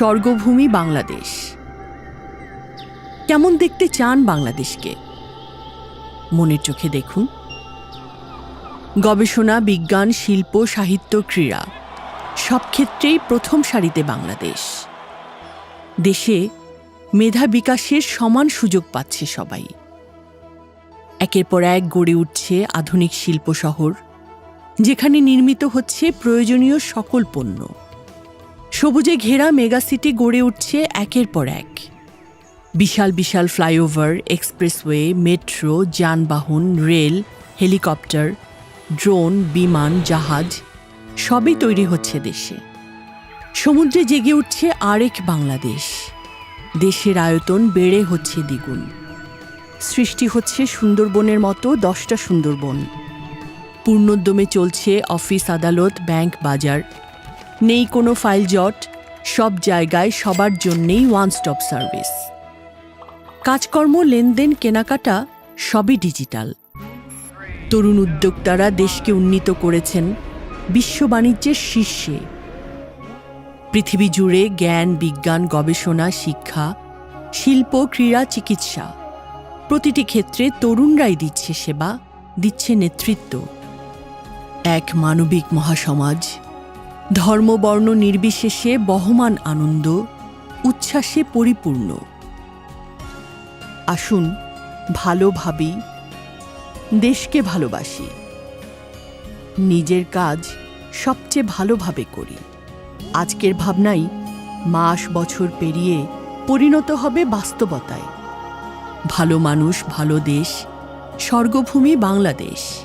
স্বর্গভূমি বাংলাদেশ। কেমন দেখতে চান বাংলাদেশকে? মনের চোখে দেখুন। গবেষণা, বিজ্ঞান, শিল্প, সাহিত্য, ক্রীড়া, সব ক্ষেত্রেই প্রথম সারিতে বাংলাদেশ। দেশে মেধা বিকাশের সমান সুযোগ পাচ্ছে সবাই। একের পর এক গড়ে উঠছে আধুনিক শিল্প শহর, যেখানে নির্মিত হচ্ছে প্রয়োজনীয় সকল পণ্য। সবুজে ঘেরা মেগাসিটি গড়ে উঠছে একের পর এক। বিশাল বিশাল ফ্লাইওভার, এক্সপ্রেসওয়ে, মেট্রো, যানবাহন, রেল, হেলিকপ্টার, ড্রোন, বিমান, জাহাজ, সবই তৈরি হচ্ছে দেশে। সমুদ্রে জেগে উঠছে আরেক বাংলাদেশ। দেশের আয়তন বেড়ে হচ্ছে দ্বিগুণ। সৃষ্টি হচ্ছে সুন্দরবনের মতো দশটা সুন্দরবন। পূর্ণোদ্যমে চলছে অফিস আদালত, ব্যাংক বাজার নেই কোনো ফাইল জট, সব জায়গায় সবার জন্যেই ওয়ান স্টপ সার্ভিস কাজকর্ম, লেনদেন, কেনাকাটা সবই ডিজিটাল তরুণ উদ্যোক্তারা দেশকে উন্নীত করেছেন বিশ্ব বাণিজ্যের শীর্ষে। পৃথিবী জুড়ে জ্ঞান, বিজ্ঞান, গবেষণা, শিক্ষা, শিল্প, ক্রীড়া, চিকিৎসা প্রতিটি ক্ষেত্রে তরুণরাই দিচ্ছে সেবা, দিচ্ছে নেতৃত্ব। এক মানবিক মহাসমাজ ধর্মবর্ণ নির্বিশেষে বহমান আনন্দ, উচ্ছ্বাসে পরিপূর্ণ। আসুন ভালো ভাবি, দেশকে ভালোবাসি। নিজের কাজ সবচেয়ে ভালোভাবে করি। আজকের ভাবনাই মাস, বছর পেরিয়ে পরিণত হবে বাস্তবতায়। ভালো মানুষ, ভালো দেশ, স্বর্গভূমি বাংলাদেশ।